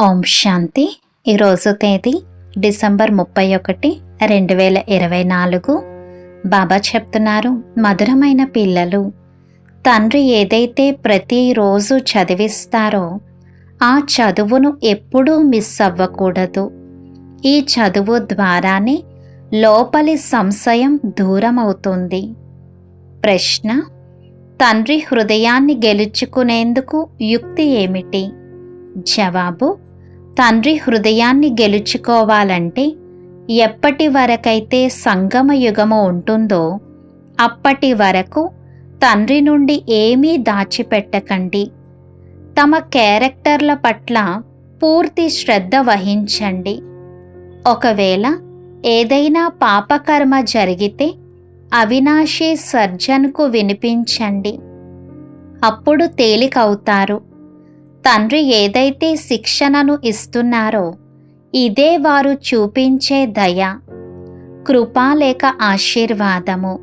ఓం శాంతి. ఈరోజు తేదీ డిసెంబర్ ముప్పై ఒకటి రెండు వేల ఇరవై నాలుగు. బాబా చెప్తున్నారు మధురమైన పిల్లలు. తండ్రి ఏదైతే ప్రతిరోజు చదివిస్తారో ఆ చదువును ఎప్పుడూ మిస్ అవ్వకూడదు. ఈ చదువు ద్వారానే లోపలి సంశయం దూరం అవుతుంది ప్రశ్న తండ్రి హృదయాన్ని గెలుచుకునేందుకు యుక్తి ఏమిటి? జవాబు తండ్రి హృదయాన్ని గెలుచుకోవాలంటే ఎప్పటి వరకైతే సంగమ యుగము ఉంటుందో అప్పటి వరకు తండ్రి నుండి ఏమీ దాచిపెట్టకండి. తమ క్యారెక్టర్ల పట్ల పూర్తి శ్రద్ధ వహించండి. ఒకవేళ ఏదైనా పాపకర్మ జరిగితే అవినాశి సర్జన్కు వినిపించండి. అప్పుడు తేలికవుతారు. తండ్రి ఏదైతే శిక్షణను ఇస్తున్నారో ఇదే వారు చూపించే దయ కృపా లేక ఆశీర్వాదము.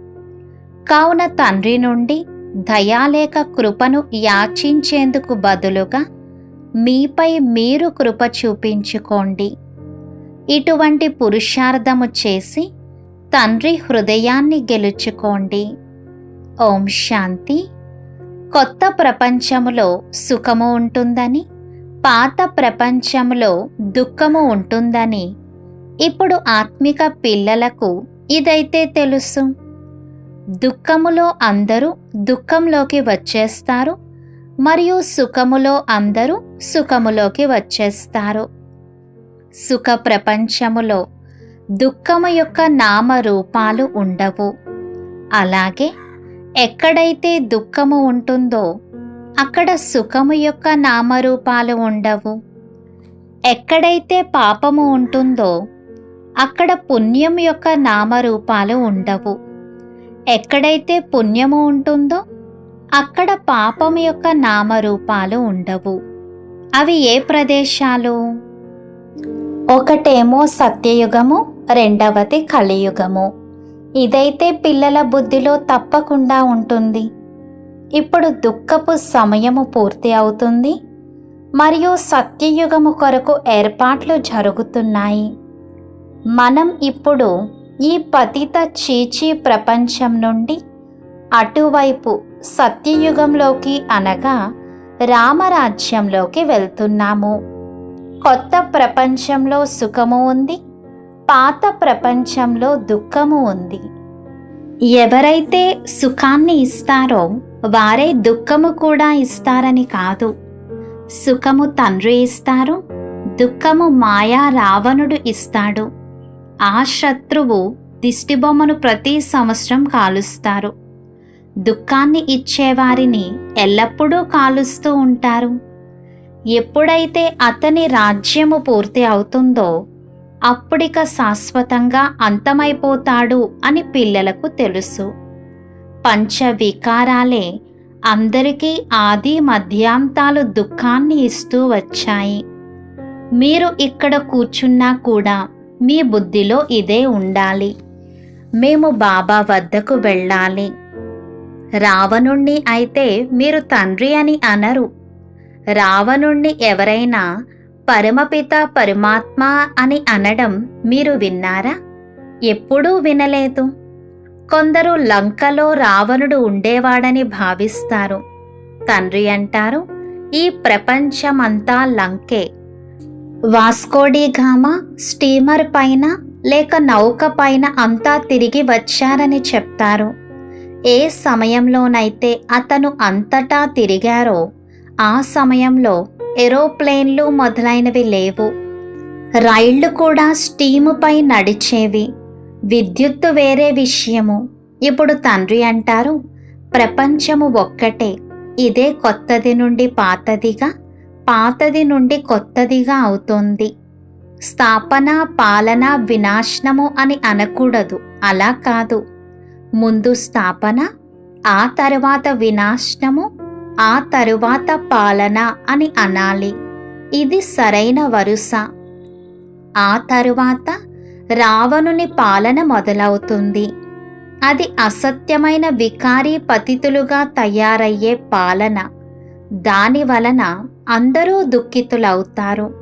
కావున తండ్రి నుండి దయా లేక కృపను యాచించేందుకు బదులుగా మీపై మీరు కృప చూపించుకోండి. ఇటువంటి పురుషార్థము చేసి తండ్రి హృదయాన్ని గెలుచుకోండి. ఓం శాంతి. కొత్త ప్రపంచములో సుఖము ఉంటుందని పాత ప్రపంచంలో దుఃఖము ఉంటుందని ఇప్పుడు ఆత్మిక పిల్లలకు ఇదైతే తెలుసు. దుఃఖములో అందరూ దుఃఖంలోకి వచ్చేస్తారు మరియు సుఖములో అందరూ సుఖములోకి వచ్చేస్తారు. సుఖ ప్రపంచములో దుఃఖము యొక్క నామరూపాలు ఉండవు. అలాగే ఎక్కడైతే దుఃఖము ఉంటుందో అక్కడ సుఖము యొక్క నామరూపాలు ఉండవు. ఎక్కడైతే పాపము ఉంటుందో అక్కడ పుణ్యం యొక్క నామరూపాలు ఉండవు. ఎక్కడైతే పుణ్యము ఉంటుందో అక్కడ పాపం యొక్క నామరూపాలు ఉండవు. అవి ఏ ప్రదేశాలు? ఒకటేమో సత్యయుగము రెండవది కలియుగము. ఇదైతే పిల్లల బుద్ధిలో తప్పకుండా ఉంటుంది. ఇప్పుడు దుఃఖపు సమయము పూర్తి అవుతుంది. మరియు సత్యయుగము కొరకు ఏర్పాట్లు జరుగుతున్నాయి. మనం ఇప్పుడు ఈ పతిత చీచీ ప్రపంచం నుండి అటువైపు సత్యయుగంలోకి అనగా రామరాజ్యంలోకి వెళ్తున్నాము. కొత్త ప్రపంచంలో సుఖము ఉంది. పాత ప్రపంచంలో దుఃఖము ఉంది. ఎవరైతే సుఖాన్ని ఇస్తారో వారే దుఃఖము కూడా ఇస్తారని కాదు. సుఖము తండ్రి ఇస్తారు దుఃఖము మాయా రావణుడు ఇస్తాడు. ఆ శత్రువు దిష్టిబొమ్మను ప్రతి సంవత్సరం కాలుస్తారు. దుఃఖాన్ని ఇచ్చేవారిని ఎల్లప్పుడూ కాలుస్తూ ఉంటారు. ఎప్పుడైతే అతని రాజ్యము పూర్తి అవుతుందో అప్పుడిక శాశ్వతంగా అంతమైపోతాడు అని పిల్లలకు తెలుసు. పంచ వికారాలే అందరికీ ఆది మధ్యాంతాలు దుఃఖాన్ని ఇస్తూ వచ్చాయి. మీరు ఇక్కడ కూర్చున్నా కూడా మీ బుద్ధిలో ఇదే ఉండాలి. మేము బాబా వద్దకు వెళ్ళాలి. రావణుణ్ణి అయితే మీరు తండ్రి అని అనరు. రావణుణ్ణి ఎవరైనా పరమపిత పరమాత్మ అని అనడం మీరు విన్నారా? ఎప్పుడూ వినలేదు. కొందరు లంకలో రావణుడు ఉండేవాడని భావిస్తారు. తండ్రి అంటారు ఈ ప్రపంచమంతా లంకే. వాస్కోడిగామా స్టీమర్ పైన లేక నౌక పైన అంతా తిరిగి వచ్చారని చెప్తారు. ఏ సమయంలోనైతే అతను అంతటా తిరిగారో ఆ సమయంలో ఏరోప్లేన్లు మొదలైనవి లేవు. రైళ్ళు కూడా స్టీముపై నడిచేవి. విద్యుత్తు వేరే విషయము. ఇప్పుడు తండ్రి అంటారు ప్రపంచము ఒక్కటే. ఇదే కొత్తది నుండి పాతదిగా పాతది నుండి కొత్తదిగా అవుతుంది. స్థాపన పాలన వినాశనము అని అనకూడదు. అలా కాదు. ముందు స్థాపన ఆ తర్వాత వినాశనము ఆ తరువాత పాలన అని అనాలి. ఇది సరైన వరుస. ఆ తరువాత రావణుని పాలన మొదలవుతుంది. అది అసత్యమైన వికారీ పతితులుగా తయారయ్యే పాలన. దాని వలన అందరూ దుఃఖితులవుతారు.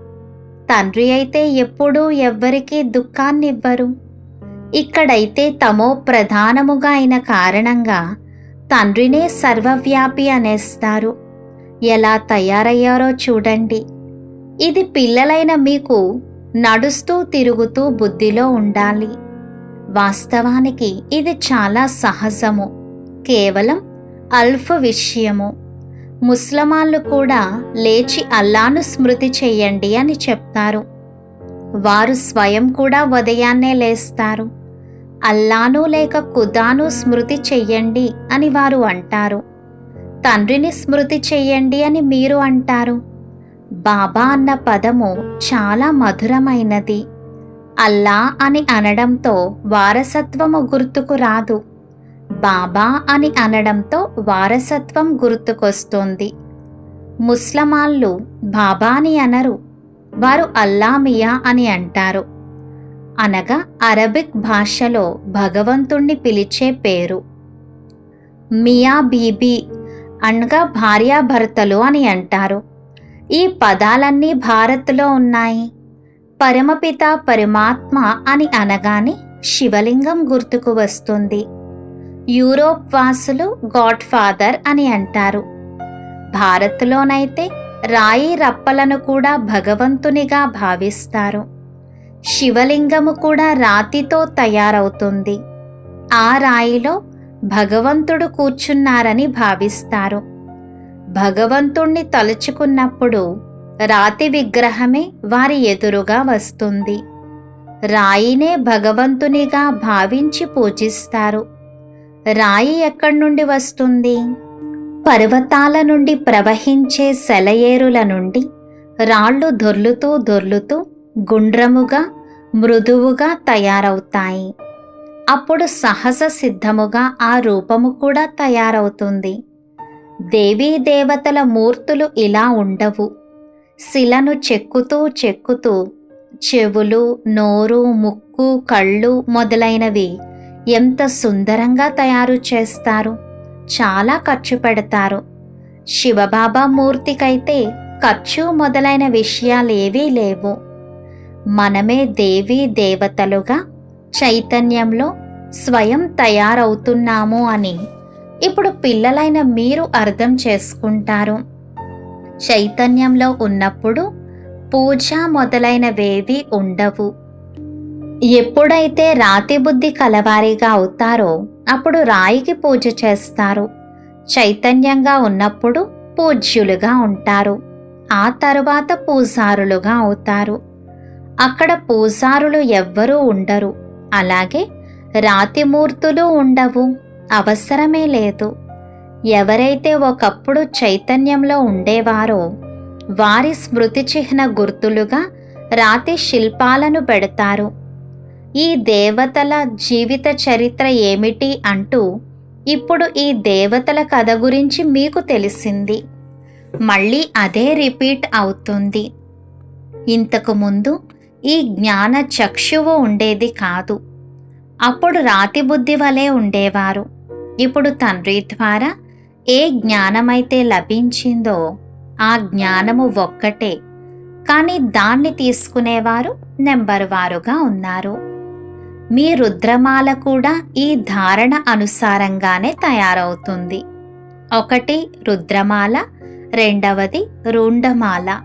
తండ్రి అయితే ఎప్పుడూ ఎవ్వరికీ దుఃఖాన్నివ్వరు. ఇక్కడైతే తమో ప్రధానముగా అయిన కారణంగా తండ్రినే సర్వవ్యాపి అనేస్తారు. ఎలా తయారయ్యారో చూడండి. ఇది పిల్లలైన మీకు నడుస్తూ తిరుగుతూ బుద్ధిలో ఉండాలి. వాస్తవానికి ఇది చాలా సహజము. కేవలం అల్ఫ్ విషయము. ముస్లమాన్లు కూడా లేచి అల్లాను స్మృతి చెయ్యండి అని చెప్తారు. వారు స్వయం కూడా ఉదయాన్నే లేస్తారు. అల్లాను లేక కుదాను స్మృతి చెయ్యండి అని వారు అంటారు. తండ్రిని స్మృతి చెయ్యండి అని మీరు అంటారు. బాబా అన్న పదము చాలా మధురమైనది. అల్లా అని అనడంతో వారసత్వము గుర్తుకు రాదు. బాబా అని అనడంతో వారసత్వం గుర్తుకొస్తుంది. ముస్లమాన్లు బాబాని అనరు వారు అల్లామియా అని అంటారు. అనగా అరబిక్ భాషలో భగవంతుణ్ణి పిలిచే పేరు. మియా బీబీ అనగా భార్యాభర్తలు అని అంటారు. ఈ పదాలన్నీ భారత్లో ఉన్నాయి. పరమపిత పరమాత్మ అని అనగానే శివలింగం గుర్తుకు వస్తుంది. యూరోప్ వాసులు గాడ్ ఫాదర్ అని అంటారు. భారత్లోనైతే రాయి రప్పలను కూడా భగవంతునిగా భావిస్తారు. శివలింగము కూడా రాతితో తయారవుతుంది. ఆ రాయిలో భగవంతుడు కూర్చున్నారని భావిస్తారు. భగవంతుణ్ణి తలుచుకున్నప్పుడు రాతి విగ్రహమే వారి ఎదురుగా వస్తుంది. రాయినే భగవంతునిగా భావించి పూజిస్తారు. రాయి ఎక్కడి నుండి వస్తుంది? పర్వతాల నుండి ప్రవహించే సెలయేరుల నుండి రాళ్ళు దొర్లుతూ దొర్లుతూ గుండ్రముగా మృదువుగా తయారవుతాయి. అప్పుడు సహజ సిద్ధముగా ఆ రూపము కూడా తయారవుతుంది. దేవీ దేవతల మూర్తులు ఇలా ఉండవు. శిలను చెక్కుతూ చెక్కుతూ చెవులు నోరు ముక్కు కళ్ళు మొదలైనవి ఎంత సుందరంగా తయారు చేస్తారు. చాలా ఖర్చు పెడతారు. శివబాబా మూర్తికైతే ఖర్చు మొదలైన విషయాలేవీ లేవు. మనమే దేవీ దేవతలుగా చైతన్యంలో స్వయం తయారవుతున్నాము అని. ఇప్పుడు పిల్లలైన మీరు అర్థం చేసుకుంటారు. చైతన్యంలో ఉన్నప్పుడు పూజ మొదలైనవేవి ఉండవు. ఎప్పుడైతే రాతి బుద్ధి కలవారిగా అవుతారో అప్పుడు రాయికి పూజ చేస్తారు. చైతన్యంగా ఉన్నప్పుడు పూజ్యులుగా ఉంటారు. ఆ తరువాత పూజారులుగా అవుతారు. అక్కడ పూజారులు ఎవ్వరూ ఉండరు. అలాగే రాతిమూర్తులు ఉండవు. అవసరమే లేదు. ఎవరైతే ఒకప్పుడు చైతన్యంలో ఉండేవారో వారి స్మృతి చిహ్న గుర్తులుగా రాతి శిల్పాలను పెడతారు. ఈ దేవతల జీవిత చరిత్ర ఏమిటి అంటూ ఇప్పుడు ఈ దేవతల కథ గురించి మీకు తెలిసింది. మళ్ళీ అదే రిపీట్ అవుతుంది. ఇంతకుముందు ఈ జ్ఞాన చక్షువు ఉండేది కాదు. అప్పుడు రాతి బుద్ధి వలె ఉండేవారు. ఇప్పుడు తండ్రి ద్వారా ఏ జ్ఞానమైతే లభించిందో ఆ జ్ఞానము ఒక్కటే. కానీ దాన్ని తీసుకునేవారు నెంబర్ వారుగా ఉన్నారు. మీ రుద్రమాల కూడా ఈ ధారణ అనుసారంగానే తయారవుతుంది. ఒకటి రుద్రమాల రెండవది రూండమాల.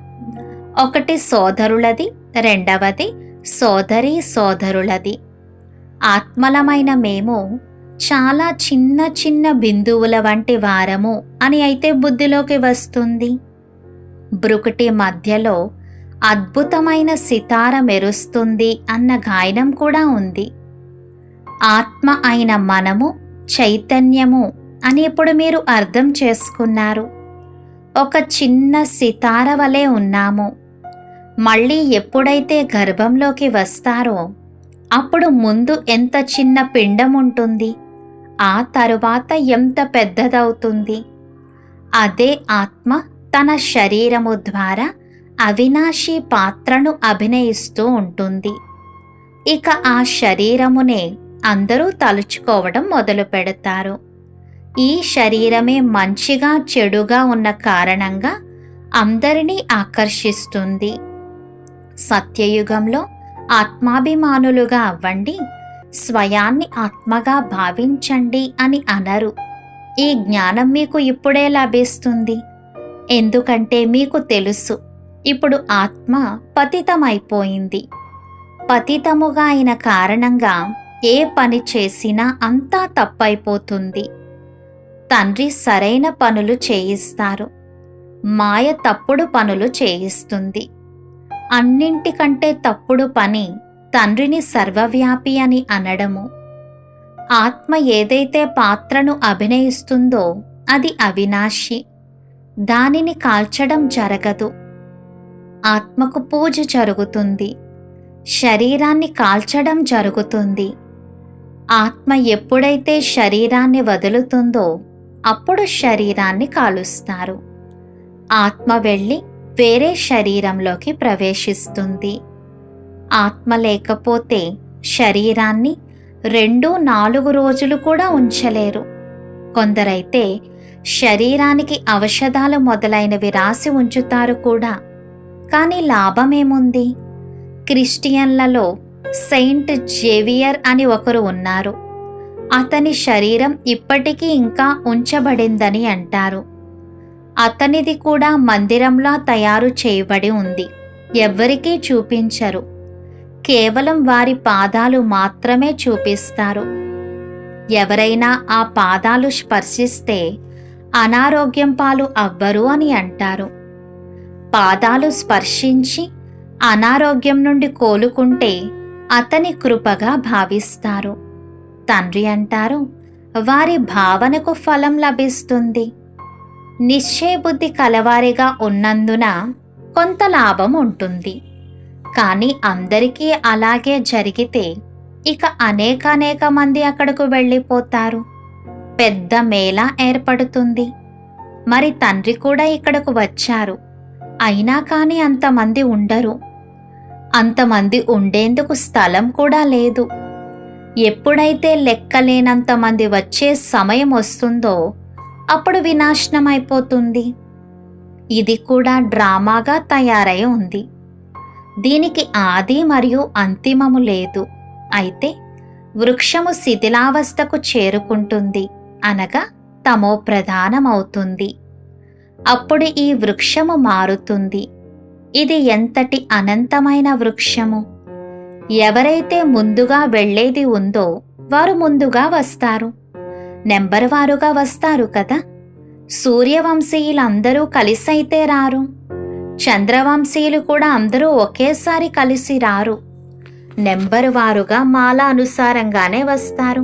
ఒకటి సోదరులది రెండవది సోదరి సోదరులది. ఆత్మలమైన మేము చాలా చిన్న చిన్న బిందువుల వంటి వారము అని అయితే బుద్ధిలోకి వస్తుంది. బ్రుకుటి మధ్యలో అద్భుతమైన సితార మెరుస్తుంది అన్న గాయనం కూడా ఉంది. ఆత్మ అయిన మనము చైతన్యము అని ఇప్పుడు మీరు అర్థం చేసుకున్నారు. ఒక చిన్న సితార వలె ఉన్నాము. మళ్ళీ ఎప్పుడైతే గర్భంలోకి వస్తారో అప్పుడు ముందు ఎంత చిన్న పిండం ఉంటుంది ఆ తరువాత ఎంత పెద్దదవుతుంది. అదే ఆత్మ తన శరీరము ద్వారా అవినాశి పాత్రను అభినయిస్తూ ఉంటుంది. ఇక ఆ శరీరమునే అందరూ తలుచుకోవడం మొదలు పెడతారు. ఈ శరీరమే మంచిగా చెడుగా ఉన్న కారణంగా అందరినీ ఆకర్షిస్తుంది. సత్యయుగంలో ఆత్మాభిమానులుగా అవ్వండి స్వయాన్ని ఆత్మగా భావించండి అని అనరు. ఈ జ్ఞానం మీకు ఇప్పుడే లభిస్తుంది. ఎందుకంటే మీకు తెలుసు ఇప్పుడు ఆత్మ పతితమైపోయింది. పతితముగా అయిన కారణంగా ఏ పని చేసినా అంతా తప్పైపోతుంది. తండ్రి సరైన పనులు చేయిస్తారు. మాయ తప్పుడు పనులు చేయిస్తుంది. అన్నింటికంటే తప్పుడు పని తండ్రిని సర్వవ్యాపి అని అనడము. ఆత్మ ఏదైతే పాత్రను అభినయిస్తుందో అది అవినాశి. దానిని కాల్చడం జరగదు. ఆత్మకు పూజ జరుగుతుంది. శరీరాన్ని కాల్చడం జరుగుతుంది. ఆత్మ ఎప్పుడైతే శరీరాన్ని వదులుతుందో అప్పుడు శరీరాన్ని కాలుస్తారు. ఆత్మ వెళ్ళి వేరే శరీరంలోకి ప్రవేశిస్తుంది. ఆత్మ లేకపోతే శరీరాన్ని రెండు నాలుగు రోజులు కూడా ఉంచలేరు. కొందరైతే శరీరానికి ఔషధాలు మొదలైనవి రాసి ఉంచుతారు కూడా. కానీ లాభమేముంది? క్రిస్టియన్లలో సెయింట్ జేవియర్ అని ఒకరు ఉన్నారు. అతని శరీరం ఇప్పటికీ ఇంకా ఉంచబడిందని అంటారు. అతనిది కూడా మందిరంలా తయారు చేయబడి ఉంది. ఎవ్వరికీ చూపించరు. కేవలం వారి పాదాలు మాత్రమే చూపిస్తారు. ఎవరైనా ఆ పాదాలు స్పర్శిస్తే అనారోగ్యం పాలు అవ్వరు అని అంటారు. పాదాలు స్పర్శించి అనారోగ్యం నుండి కోలుకుంటే అతని కృపగా భావిస్తారు. తండ్రి అంటారు వారి భావనకు ఫలం లభిస్తుంది. నిశ్చయబుద్ధి కలవారిగా ఉన్నందున కొంత లాభం ఉంటుంది. కానీ అందరికీ అలాగే జరిగితే ఇక అనేకానేక మంది అక్కడకు వెళ్ళిపోతారు. పెద్ద మేళ ఏర్పడుతుంది. మరి తండ్రి కూడా ఇక్కడకు వచ్చారు. అయినా కానీ అంతమంది ఉండరు. అంతమంది ఉండేందుకు స్థలం కూడా లేదు. ఎప్పుడైతే లెక్కలేనంతమంది వచ్చే సమయం వస్తుందో అప్పుడు వినాశనం అయిపోతుంది ఇది కూడా డ్రామాగా తయారై ఉంది. దీనికి ఆది మరియు అంతిమము లేదు. అయితే వృక్షము శిథిలావస్థకు చేరుకుంటుంది అనగా తమో ప్రధానమవుతుంది. అప్పుడు ఈ వృక్షము మారుతుంది. ఇది ఎంతటి అనంతమైన వృక్షము? ఎవరైతే ముందుగా వెళ్ళేది ఉందో వారు ముందుగా వస్తారు. నెంబర్ వారుగా వస్తారు కదా. సూర్యవంశీయులందరూ కలిసైతే రారు. చంద్రవంశీయులు కూడా అందరూ ఒకేసారి కలిసి రారు. నెంబరు వారుగా మాల అనుసారంగానే వస్తారు.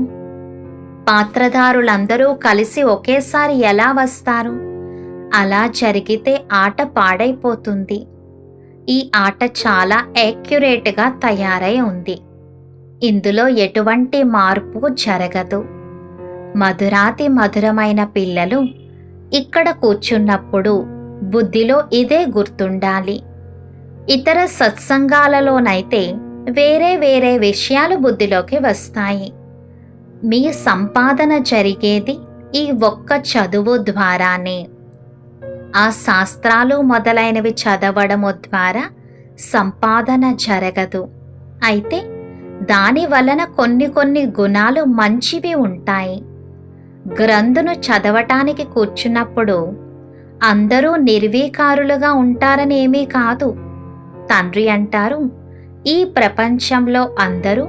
పాత్రధారులందరూ కలిసి ఒకేసారి ఎలా వస్తారు? అలా జరిగితే ఆట పాడైపోతుంది. ఈ ఆట చాలా యాక్యురేట్గా తయారై ఉంది. ఇందులో ఎటువంటి మార్పు జరగదు. మధురాతి మధురమైన పిల్లలు ఇక్కడ కూర్చున్నప్పుడు బుద్ధిలో ఇదే గుర్తుండాలి. ఇతర సత్సంగాలలోనైతే వేరే వేరే విషయాలు బుద్ధిలోకి వస్తాయి. మీ సంపాదన జరిగేది ఈ ఒక్క చదువు ద్వారానే. ఆ శాస్త్రాలు మొదలైనవి చదవడము ద్వారా సంపాదన జరగదు. అయితే దాని వలన కొన్ని కొన్ని గుణాలు మంచివి ఉంటాయి. గ్రంథును చదవటానికి కూర్చున్నప్పుడు అందరూ నిర్వీకారులుగా ఉంటారనేమీ కాదు. తండ్రి అంటారు ఈ ప్రపంచంలో అందరూ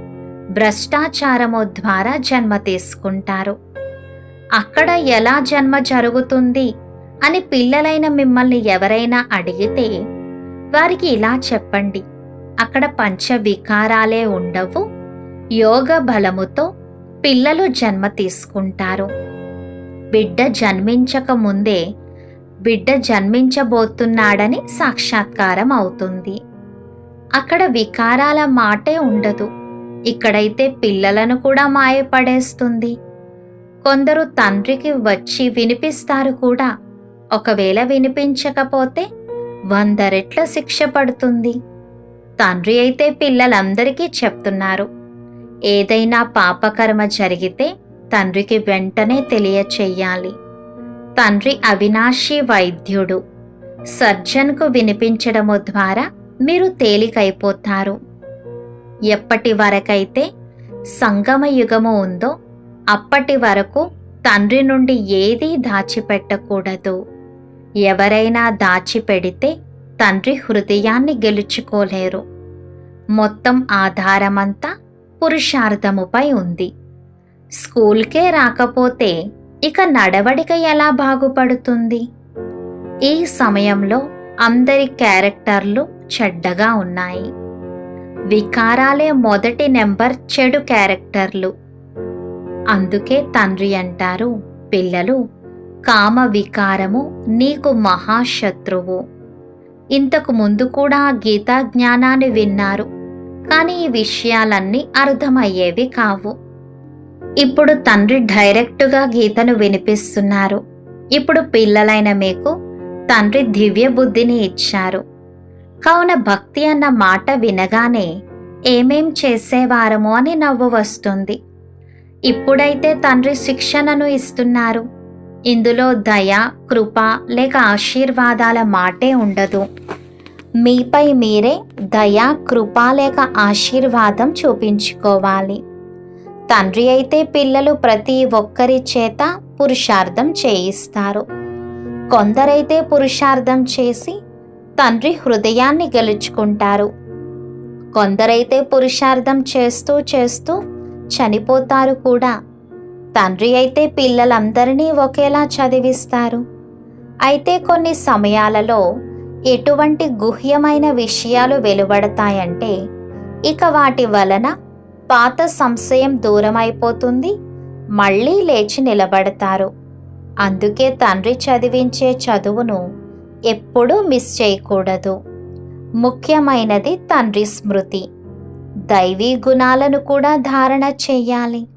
భ్రష్టాచారము ద్వారా జన్మ తీసుకుంటారు. అక్కడ ఎలా జన్మ జరుగుతుంది అని పిల్లలైన మిమ్మల్ని ఎవరైనా అడిగితే వారికి ఇలా చెప్పండి. అక్కడ పంచ వికారాలే ఉండవు యోగ బలముతో పిల్లలు జన్మ తీసుకుంటారు. బిడ్డ జన్మించక ముందే బిడ్డ జన్మించబోతున్నాడని సాక్షాత్కారం అవుతుంది. అక్కడ వికారాల మాటే ఉండదు. ఇక్కడైతే పిల్లలను కూడా మాయపడేస్తుంది. కొందరు తండ్రికి వచ్చి వినిపిస్తారు కూడా. ఒకవేళ వినిపించకపోతే వంద రెట్ల శిక్ష పడుతుంది. తండ్రి అయితే పిల్లలందరికీ చెప్తున్నారు. ఏదైనా పాపకర్మ జరిగితే తండ్రికి వెంటనే తెలియచేయాలి తండ్రి అవినాశి వైద్యుడు. సర్జన్కు వినిపించడము ద్వారా మీరు తేలికైపోతారు. ఎప్పటి వరకైతే సంగమ యుగము ఉందో అప్పటి వరకు తండ్రి నుండి ఏదీ దాచిపెట్టకూడదు. ఎవరైనా దాచిపెడితే తండ్రి హృదయాన్ని గెలుచుకోలేరు. మొత్తం ఆధారమంతా పురుషార్థముపై ఉంది. స్కూల్కే రాకపోతే ఇక నడవడిక ఎలా బాగుపడుతుంది? ఈ సమయంలో అందరి క్యారెక్టర్లు చెడ్డగా ఉన్నాయి. వికారాలే మొదటి నెంబర్ చెడు క్యారెక్టర్లు. అందుకే తండ్రి అంటారు పిల్లలు కామ వికారము నీకు మహాశత్రువు. ఇంతకు ముందు కూడా గీతా జ్ఞానాన్ని విన్నారు. కానీ ఈ విషయాలన్నీ అర్థమయ్యేవి కావు. ఇప్పుడు తండ్రి డైరెక్టుగా గీతను వినిపిస్తున్నారు. ఇప్పుడు పిల్లలైన మీకు తండ్రి దివ్య బుద్ధిని ఇచ్చారు. కావున భక్తి అన్న మాట వినగానే ఏమేం చేసేవారము అని నవ్వు వస్తుంది. ఇప్పుడైతే తండ్రి శిక్షణను ఇస్తున్నారు. ఇందులో దయ కృప లేక ఆశీర్వాదాల మాటే ఉండదు. మీపై మీరే దయ కృప లేక ఆశీర్వాదం చూపించుకోవాలి. తండ్రి అయితే పిల్లలు ప్రతి ఒక్కరి చేత పురుషార్థం చేయిస్తారు. కొందరైతే పురుషార్థం చేసి తండ్రి హృదయాన్ని గెలుచుకుంటారు. కొందరైతే పురుషార్థం చేస్తూ చేస్తూ చనిపోతారు కూడా. తండ్రి అయితే పిల్లలందరినీ ఒకేలా చదివిస్తారు. అయితే కొన్ని సమయాలలో ఎటువంటి గుహ్యమైన విషయాలు వెలువడతాయంటే ఇక వాటి వలన పాత సంశయం దూరమైపోతుంది మళ్ళీ లేచి నిలబడతారు. అందుకే తండ్రి చదివించే చదువును ఎప్పుడూ మిస్ చేయకూడదు. ముఖ్యమైనది తండ్రి స్మృతి. దైవీ గుణాలను కూడా ధారణ చెయ్యాలి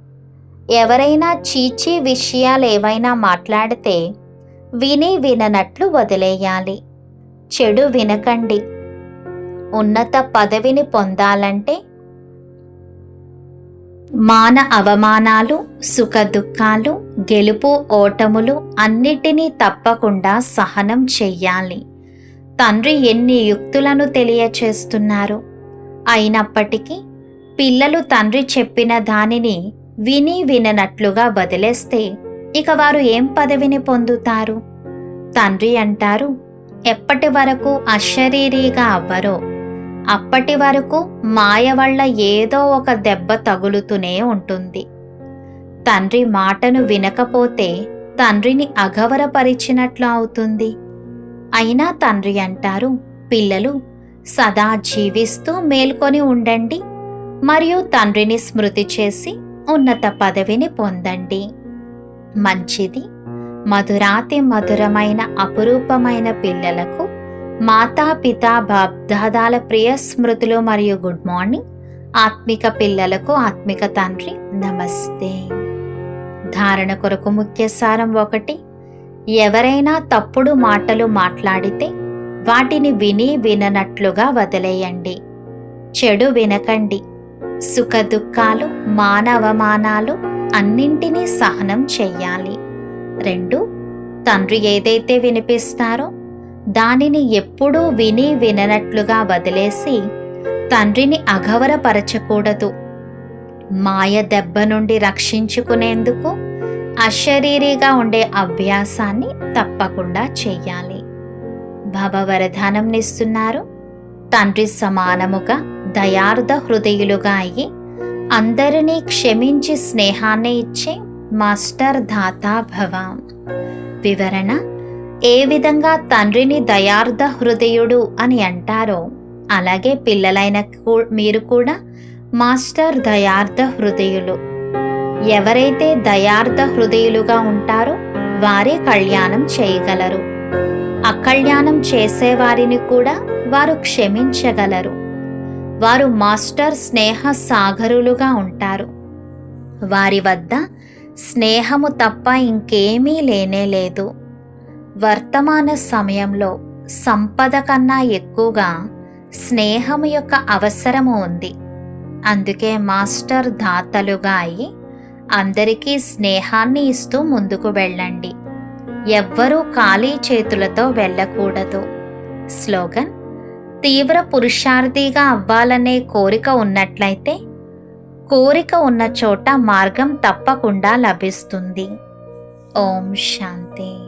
ఎవరైనా చీచీ విషయాలు ఏవైనా మాట్లాడితే విని విననట్లు వదిలేయాలి. చెడు వినకండి. ఉన్నత పదవిని పొందాలంటే మాన అవమానాలు సుఖ దుఃఖాలు గెలుపు ఓటములు అన్నిటినీ తప్పకుండా సహనం చెయ్యాలి. తండ్రి ఎన్ని యుక్తులను తెలియచేస్తున్నారు? అయినప్పటికీ పిల్లలు తండ్రి చెప్పిన దానిని విని విననట్లుగా వదిలేస్తే ఇక వారు ఏం పదవిని పొందుతారు? తండ్రి అంటారు ఎప్పటి వరకు అశరీరీగా అవ్వరో అప్పటి వరకు మాయ వల్ల ఏదో ఒక దెబ్బ తగులుతూనే ఉంటుంది. తండ్రి మాటను వినకపోతే తండ్రిని అగవరపరిచినట్లు అవుతుంది. అయినా తండ్రి అంటారు పిల్లలు సదా జీవిస్తూ మేల్కొని ఉండండి మరియు తండ్రిని స్మృతి చేసి ఉన్నత పదవిని పొందండి. మంచిది. మధురాతి మధురమైన అపురూపమైన పిల్లలకు మాతా పితా బాబ్దాదాల ప్రియ స్మృతులు మరియు గుడ్ మార్నింగ్. ఆత్మిక పిల్లలకు ఆత్మిక తండ్రి నమస్తే. ధారణ కొరకు ముఖ్య సారం ఒకటి. ఎవరైనా తప్పుడు మాటలు మాట్లాడితే వాటిని విని విననట్లుగా వదిలేయండి. చెడు వినకండి. సుఖదుఖాలు మానవమానాలు అన్నింటినీ సహనం చెయ్యాలి. రెండు. తండ్రి ఏదైతే వినిపిస్తారో దానిని ఎప్పుడూ విని విననట్లుగా వదిలేసి తండ్రిని అఘవరపరచకూడదు. మాయ దెబ్బ నుండి రక్షించుకునేందుకు అశరీరిగా ఉండే అభ్యాసాన్ని తప్పకుండా చెయ్యాలి. భవవరధానంనిస్తున్నారు తండ్రి సమానముగా దయార్థ హృదయులుగా అయ్యి అందరినీ క్షమించి స్నేహాన్ని ఇచ్చే మాస్టర్ దాతా భవ. వివరణ ఏ విధంగా తండ్రిని దయార్థ హృదయుడు అని అంటారో అలాగే పిల్లలైన కూ- మీరు కూడా మాస్టర్ దయార్థ హృదయులు. ఎవరైతే దయార్థ హృదయులుగా ఉంటారో వారే కళ్యాణం చేయగలరు. అకళ్యాణం చేసేవారిని కూడా వారు క్షమించగలరు. వారు మాస్టర్ స్నేహ సాగరులుగా ఉంటారు. వారి వద్ద స్నేహము తప్ప ఇంకేమీ లేనే లేదు. వర్తమాన సమయంలో సంపద కన్నా ఎక్కువగా స్నేహము యొక్క అవసరము ఉంది. అందుకే మాస్టర్ దాతలుగా అయి అందరికీ స్నేహాన్ని ఇస్తూ ముందుకు వెళ్ళండి. ఎవ్వరూ ఖాళీ చేతులతో వెళ్ళకూడదు. స్లోగన్ తీవ్ర పురుషార్థిగా అవ్వాలనే కోరిక ఉన్నట్లయితే కోరిక ఉన్న చోట మార్గం తప్పకుండా లభిస్తుంది. ఓం శాంతి.